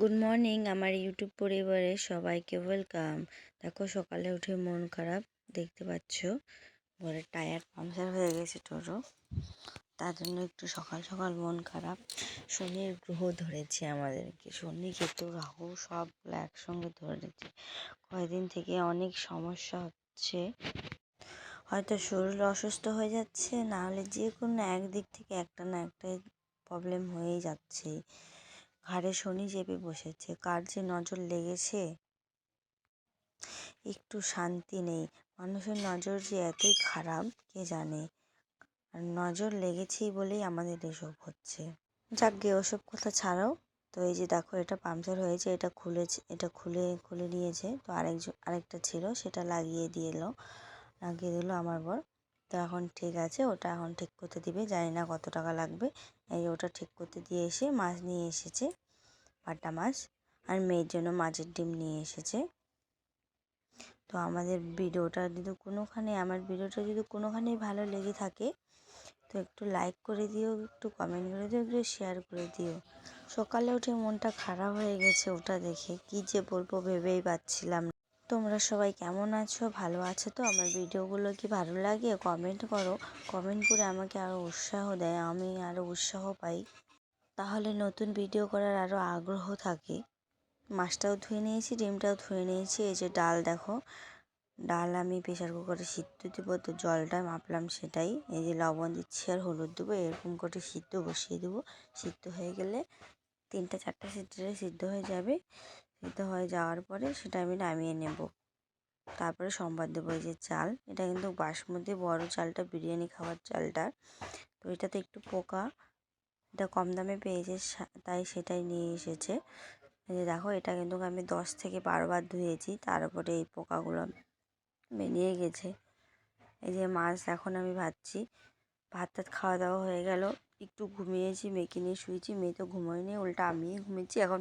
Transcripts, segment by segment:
Good morning আমার YouTube পরিবারে সবাইকে ওয়েলকাম দেখো, সকালে উঠে মন খারাপ, দেখতে পাচ্ছ? ঘরের টায়ার পাংচার হয়ে গেছে টোটো। তার জন্য একটু সকাল সকাল মন খারাপ। শনির গ্রহ ধরেছে আমাদেরকে। শনি, কেতু, রাহু সবগুলো একসঙ্গে ধরেছে কয়েকদিন থেকে অনেক সমস্যা হচ্ছে। হয়তো শরীর অসুস্থ হয়ে যাচ্ছে না হলে যে কোনো একদিক থেকে একটা না একটা প্রবলেম হয়েই যাচ্ছে। ঘাড়ে শনি চেপে বসেছে। কার যে নজর লেগেছে? একটু শান্তি নেই। মানুষের নজর যে এতই খারাপ, কে জানে? আর নজর লেগেছেই বলেই আমাদের এসব হচ্ছে। যাক গে, ওসব কথা ছাড়াও, তো এই যে দেখো, এটা পাংচার হয়েছে, এটা খুলেছে, এটা খুলে খুলে নিয়েছে। তো আরেকজন, আরেকটা ছিল, সেটা লাগিয়ে দিয়ে এলো, লাগিয়ে দিল আমার বর। তো এখন ঠিক আছে, ওটা এখন ঠিক করতে দিবে। জানি না কত টাকা লাগবে। এই ওটা ঠিক করতে দিয়ে এসে মাছ নিয়ে এসেছে পাটা মাছ আর মেয়ের জন্য মাছের ডিম নিয়ে এসেছে। তো আমাদের ভিডিওটা যদি কোনোখানে, আমার ভিডিওটা যদি কোনোখানেই ভালো লেগে থাকে, তো একটু লাইক করে দিও, একটু কমেন্ট করে দিও, একটু শেয়ার করে দিও। সকালে উঠে মনটা খারাপ হয়ে গেছে ওটা দেখে, কি যে বলব ভেবেই পাচ্ছিলাম তোমরা সবাই কেমন আছো? ভালো আছো তো? আমার ভিডিওগুলো কি ভালো লাগে? কমেন্ট করো। কমেন্ট করে আমাকে আরও উৎসাহ দেয়, আমি আরও উৎসাহ পাই। তাহলে নতুন ভিডিও করার আরও আগ্রহ থাকে। মাছটাও ধুয়ে নিয়েছি, ডিমটাও ধুয়ে নিয়েছি। এই যে ডাল দেখো, ডাল আমি প্রেশার কুকারে সিদ্ধ দেবো। তো জলটা মাপলাম সেটাই। এই যে লবণ দিচ্ছি আর হলুদ দেবো, এরকম করে সিদ্ধ বসিয়ে দেবো। সিদ্ধ হয়ে গেলে তিনটা চারটা সিদ্ধে সিদ্ধ হয়ে যাবে। সিদ্ধ হয়ে যাওয়ার পরে সেটা আমি নামিয়ে নেব। তারপরে সোমবার দেবো এই যে চাল। এটা কিন্তু বাসমতি বড় চালটা, বিরিয়ানি খাওয়ার চালটা। তো এটাতে একটু পোকা, এটা কম দামে পেয়েছে তাই সেটাই নিয়ে এসেছে। যে দেখো, এটা কিন্তু আমি দশ থেকে বারো বার ধুয়েছি তারপরে এই পোকাগুলো বেরিয়ে গেছে। এই যে মাছ এখন আমি ভাজছি। ভাত টাত খাওয়া দাওয়া হয়ে গেল। একটু ঘুমিয়েছি, মেয়েকে নিয়ে শুয়েছি, মেয়ে তো ঘুমোয়নি, উল্টা আমিই ঘুমিয়েছি। এখন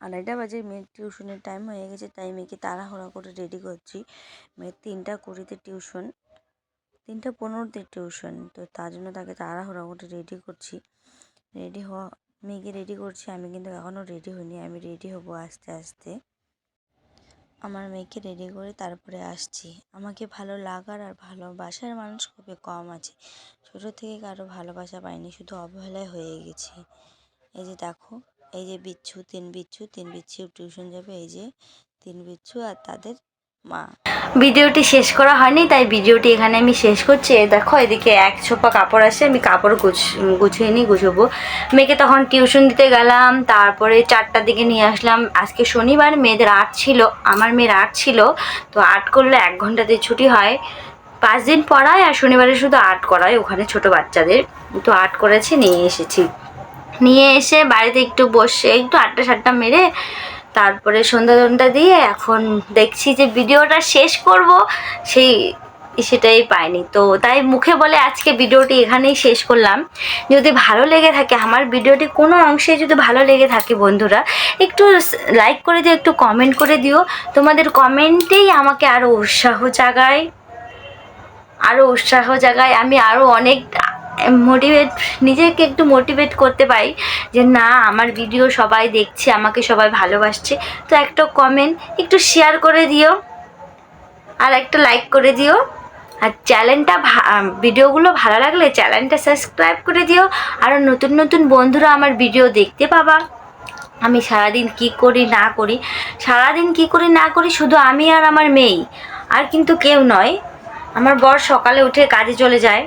আড়াইটা বাজে, মেয়ের টিউশনের টাইম হয়ে গেছে, তাই মেয়েকে তাড়াহুড়া করে রেডি করছি। মেয়ের তিনটা কুড়িতে টিউশন, তিনটা পনেরোতে টিউশন, তো তার জন্য তাকে তাড়াহুড়া করে রেডি করছি। রেডি হওয়া, মেয়েকে রেডি করছি, আমি কিন্তু এখনও রেডি হইনি, আমি রেডি হব আস্তে আস্তে। আমার মেয়েকে রেডি করে তারপরে আসছি। আমাকে ভালো লাগার আর ভালোবাসার মানুষ খুবই কম আছে। ছোটো থেকে কারও ভালোবাসা পাইনি, শুধু অবহেলায় হয়ে গেছি। এই যে দেখো এই যে বিচ্ছু, তিন বিচ্ছু তিন বিচ্ছু টিউশন যাবে, এই যে তিন বিচ্ছু আর তাদের মা। ভিডিওটি শেষ করা হয়নি, তাই ভিডিওটি এখানে আমি শেষ করছি। দেখো, এদিকে এক ছোপা কাপড় আছে আমি কাপড় গুছ, গুছিয়ে নিই গুছবো। মেয়েকে তখন টিউশন দিতে গেলাম, তারপরে চারটার দিকে নিয়ে আসলাম। আজকে শনিবার, মেয়েদের আর্ট ছিল, আমার মেয়ের আর্ট ছিল, তো আর্ট করলে এক ঘন্টাতে ছুটি হয়। পাঁচ দিন পড়ায় আর শনিবারে শুধু আর্ট করায়, ওখানে ছোট বাচ্চাদের। তো আর্ট করেছে, নিয়ে এসেছি। নিয়ে এসে বাড়িতে একটু বসে একটু আটটা সাতটা মেরে তারপরে সন্ধ্যা সন্ধ্যা দিয়ে এখন দেখছি যে ভিডিওটা শেষ করব, সেই সেটাই পাইনি। তো তাই মুখে বলে আজকে ভিডিওটি এখানেই শেষ করলাম। যদি ভালো লেগে থাকে, আমার ভিডিওটি কোনো অংশে যদি ভালো লেগে থাকে বন্ধুরা, একটু লাইক করে দিও, একটু কমেন্ট করে দিও। তোমাদের কমেন্টেই আমাকে আরও উৎসাহ জাগায় আরও উৎসাহ জাগায়, আমি আরও অনেক মোটিভেট নিজেকে একটু মোটিভেট করতে পারি যে না, আমার ভিডিও সবাই দেখছে, আমাকে সবাই ভালোবাসছে। তো একটা কমেন্ট একটু শেয়ার করে দিও আর একটা লাইক করে দিও। আর চ্যানেলটা ভিডিওগুলো ভালো লাগলে চ্যানেলটা সাবস্ক্রাইব করে দিও। আরও নতুন নতুন বন্ধুরা আমার ভিডিও দেখতে পাবা। আমি সারাদিন কি করি, না করি? সারাদিন কি করি, না করি শুধু আমি আর আমার মেয়েই আর কিন্তু কেউ নয়। আমার বর সকালে উঠে কাজে চলে যায়।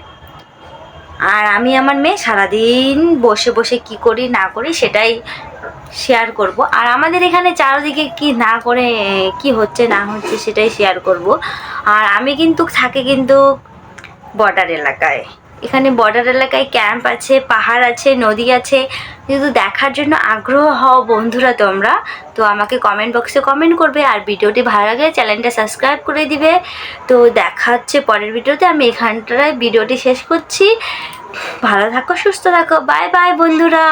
আর আমি আমার মেয়ে সারাদিন বসে বসে কি করি, না করি সেটাই শেয়ার করব। আর আমাদের এখানে চারদিকে কি না করে, কি হচ্ছে, না হচ্ছে সেটাই শেয়ার করব। আর আমি কিন্তু থাকি কিন্তু বর্ডার এলাকায়। এখানে বর্ডার এলাকায় ক্যাম্প আছে, পাহাড় আছে, নদী আছে। যেহেতু দেখার জন্য আগ্রহ হও বন্ধুরা তোমরা। তো আমাকে কমেন্ট বক্সে কমেন্ট করবে আর ভিডিওটি ভালো লাগে চ্যানেলটা সাবস্ক্রাইব করে দিবে। তো দেখা হচ্ছে পরের ভিডিওতে। আমি এখানটায় ভিডিওটি শেষ করছি। ভালো থাকো, সুস্থ থাকো। বাই বাই বন্ধুরা।